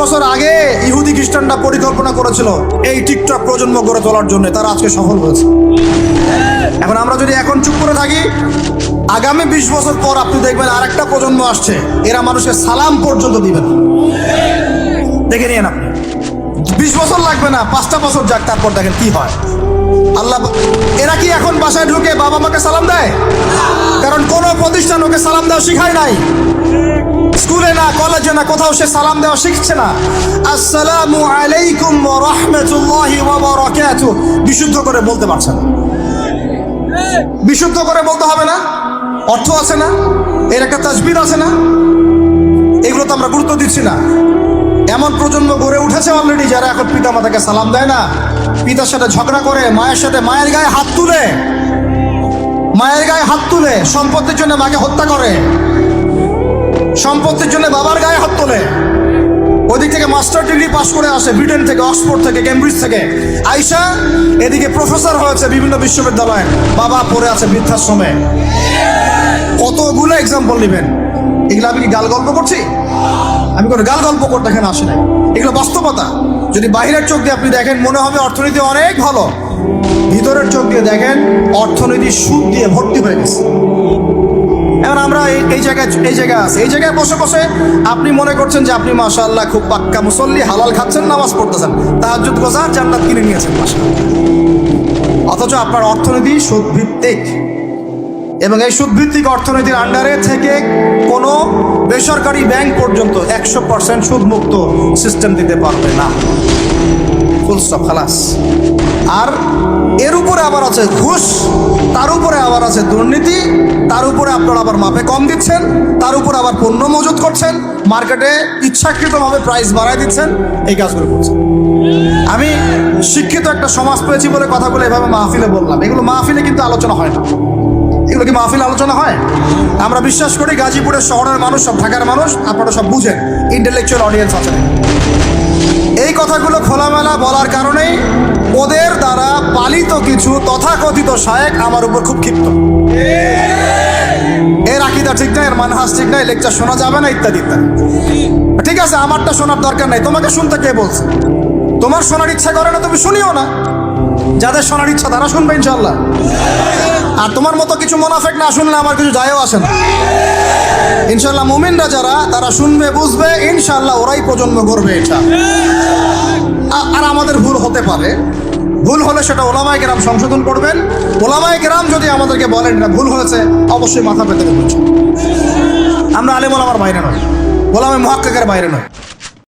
বছর আগে ইহুদি খ্রিস্টানরা পরিকল্পনা করেছিল এই টিকটক প্রজন্ম গড়ে তোলার জন্য, তারা আজকে সফল হয়েছে। এখন আমরা যদি এখন চুপ করে থাকি, আগামী বিশ বছর পর আপনি দেখবেন আরেকটা প্রজন্ম আসছে, এরা মানুষকে সালাম পর্যন্ত দিবে না। দেখে নিয়ে আপনি। বিশ বছর লাগবে না, পাঁচটা বছর যাক, তারপর দেখেন কি হয়। আল্লাহ এরা কি এখন বাসায় ঢুকে বাবা মাকে সালাম দেয়? কারণ কোনো প্রতিষ্ঠান ওকে সালাম দেওয়া শিখায় নাই। স্কুলে না কলেজে না, কোথাও সে সালাম দেওয়া শিখছে না। আসসালামু আলাইকুম রাহমাতুল্লাহি বিশুদ্ধ করে বলতে পারছে না। বিশুদ্ধ করে বলতে হবে না? অর্থ আছে না? এর একটা তাসবির আছে না? এগুলো তো আমরা গুরুত্ব দিচ্ছি না। এমন প্রজন্ম গড়ে উঠেছে অলরেডি যারা এখন পিতা মাতাকে সালাম দেয় না। পিতার সাথে ঝগড়া করে, মায়ের সাথে মায়ের গায়ে হাত তুলে। মায়ের গায়ে হাত তুলে, সম্পত্তির জন্য মাকে হত্যা করে। সম্পত্তির জন্য বাবার গায়ে হাত তোলে। ওদিক থেকে মাস্টার ডিগ্রি পাশ করে আসে ব্রিটেন থেকে, অক্সফোর্ড থেকে, কেমব্রিজ থেকে। আইসা এদিকে প্রফেসর হয়েছে বিভিন্ন বিশ্ববিদ্যালয়ে। বাবা পড়ে আছে বৃদ্ধাশ্রমে। কতগুলো এক্সাম্পল নেবেন? এগুলো আমি কি গাল গল্প করছি? আমি কোনো গাল গল্প করতে এখানে আসি নাই। এগুলো বাস্তবতা। যদি বাহিরের চোখ দিয়ে আপনি দেখেন, মনে হবে অর্থনীতি অনেক ভালো। ভিতরের চোখ দিয়ে দেখেন, অর্থনীতি সুদ দিয়ে ভর্তি হয়ে গেছে। এই জায়গায় এই আছি। এই জায়গায় বসে বসে আপনি মনে করছেন যে আপনি মাশাআল্লাহ খুব পাক্কা মুসল্লি, হালাল খাচ্ছেন, নামাজ পড়তেছেন। তাহাজ্জুদ গোজার জান্নাত কিনে নিয়েছেন মাশাআল্লাহ। অথচ আপনার অর্থনীতি সুদভিত্তিক। এবং এই সুদভিত্তিক অর্থনীতির আন্ডারে থেকে কোনো বেসরকারি ব্যাংক পর্যন্ত একশো পার্সেন্ট সুদমুক্ত সিস্টেম দিতে পারবে না। ফুল স্টপ খালাস। আর এর উপরে আবার আছে ঘুষ। দুর্নীতি, তার উপরে আপনারা আবার মাপে কম দিচ্ছেন, তার উপর আবার পণ্য মজুত করছেন, মার্কেটে ইচ্ছাকৃতভাবে প্রাইস বাড়ায় দিচ্ছেন, এই কাজগুলো করছেন। আমি শিক্ষিত একটা সমাজ পেয়েছি বলে কথাগুলো এভাবে মাহফিলে বললাম। এগুলো মাহফিলে কিন্তু আলোচনা হয় না। এগুলো কি মাহফিল আলোচনা হয়? আমরা বিশ্বাস করি গাজীপুরের শহরের মানুষ, সব ঢাকার মানুষ, আপনারা সব বুঝেন ইন্টেলেকচুয়াল অডিয়েন্স আছে। এই কথাগুলো খোলামেলা বলার কারণেই ওদের দ্বারা পালিত কিছু তথাকথিত শায়েক আমার উপর খুব ক্ষিপ্ত। এর আকিদা ঠিক নাই, এর মানহাস ঠিক নাই, লেকচার শোনা যাবে না, ইত্যাদি ইত্যাদি। ঠিক আছে, আমারটা শোনার দরকার নাই, তোমাকে শুনতে কে বলছে? তোমার শোনার ইচ্ছা করে না, তুমি শুনিও না। যাদের শোনার ইচ্ছা, তারা শুনবে ইনশাল্লাহ আর তোমার মতো কিছু মোনাফেক না শুনলে আমার কিছু যায়ও আসে না। ইনশাল্লাহ মুমিনরা যারা, তারা শুনবে, বুঝবে ইনশাল্লাহ ওরাই প্রজন্ম করবে এটা। আর আমাদের ভুল হতে পারে। ভুল হলে সেটা ওলামায় গ্রাম সংশোধন করবেন। ওলামায় গ্রাম যদি আমাদেরকে বলেন এটা ভুল হয়েছে, অবশ্যই মাথা পেতে আমরা আলেম ওলামার বাইরে নয়। ওলামায় মহাক্কাকের বাইরে নয়।